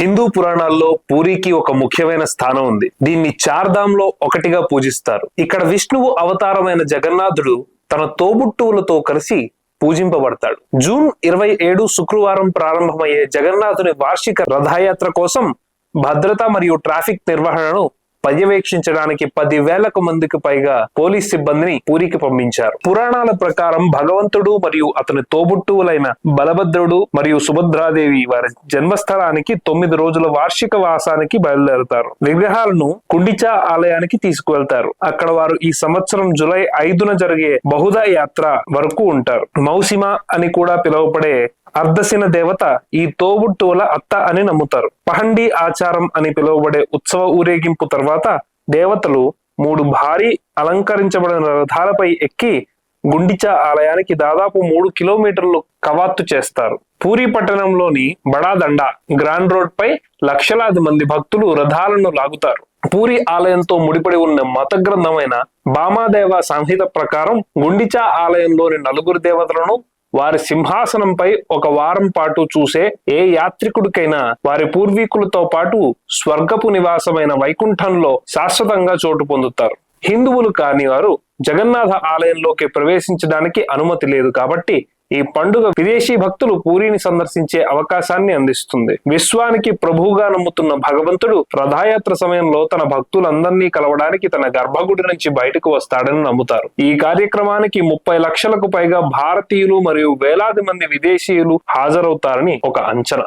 హిందూ పురాణాల్లో పూరికి ఒక ముఖ్యమైన స్థానం ఉంది. దీన్ని చార్ధామ్లో ఒకటిగా పూజిస్తారు. ఇక్కడ విష్ణువు అవతారమైన జగన్నాథుడు తన తోబుట్టువులతో కలిసి పూజింపబడతాడు. జూన్ ఇరవై ఏడు శుక్రవారం ప్రారంభమయ్యే జగన్నాథుని వార్షిక రథయాత్ర కోసం భద్రత మరియు ట్రాఫిక్ నిర్వహణను పర్యవేక్షించడానికి పది వేలకు మందికి పైగా పోలీస్ సిబ్బందిని పూరికి పంపించారు. పురాణాల ప్రకారం భగవంతుడు మరియు అతని తోబుట్టువులైన బలభద్రుడు మరియు సుభద్రాదేవి వారి జన్మస్థలానికి తొమ్మిది రోజుల వార్షిక వాసానికి బయలుదేరుతారు. విగ్రహాలను కుండిచా ఆలయానికి తీసుకువెళ్తారు. అక్కడ వారు ఈ సంవత్సరం జులై ఐదున జరిగే బహుదా యాత్ర వరకు ఉంటారు. మౌసిమ అని కూడా పిలువబడే అర్ధసిన దేవత ఈ తోబుట్టువుల అత్త అని నమ్ముతారు. పహండి ఆచారం అని పిలువబడే ఉత్సవ ఊరేగింపు తర్వాత దేవతలు మూడు భారీ అలంకరించబడిన రథాలపై ఎక్కి గుండిచా ఆలయానికి దాదాపు మూడు కిలోమీటర్లు కవాత్తు చేస్తారు. పూరి పట్టణంలోని బడాదండ గ్రాండ్ రోడ్ పై లక్షలాది మంది భక్తులు రథాలను లాగుతారు. పూరి ఆలయంతో ముడిపడి ఉన్న మత గ్రంథమైన బామాదేవ సంహిత ప్రకారం గుండిచా ఆలయంలోని నలుగురు దేవతలను వారి సింహాసనంపై ఒక వారం పాటు చూసే ఏ యాత్రికుడికైనా వారి పూర్వీకులతో పాటు స్వర్గపు నివాసమైన వైకుంఠంలో శాశ్వతంగా చోటు పొందుతారు. హిందువులు కాని వారు జగన్నాథ ఆలయంలోకి ప్రవేశించడానికి అనుమతి లేదు కాబట్టి ఈ పండుగ విదేశీ భక్తులు పూరిని సందర్శించే అవకాశాన్ని అందిస్తుంది. విశ్వానికి ప్రభువుగా నమ్ముతున్న భగవంతుడు రథయాత్ర సమయంలో తన భక్తులందరినీ కలవడానికి తన గర్భగుడి నుంచి బయటకు వస్తాడని నమ్ముతారు. ఈ కార్యక్రమానికి ముప్పై లక్షలకు పైగా భారతీయులు మరియు వేలాది మంది విదేశీయులు హాజరవుతారని ఒక అంచనా.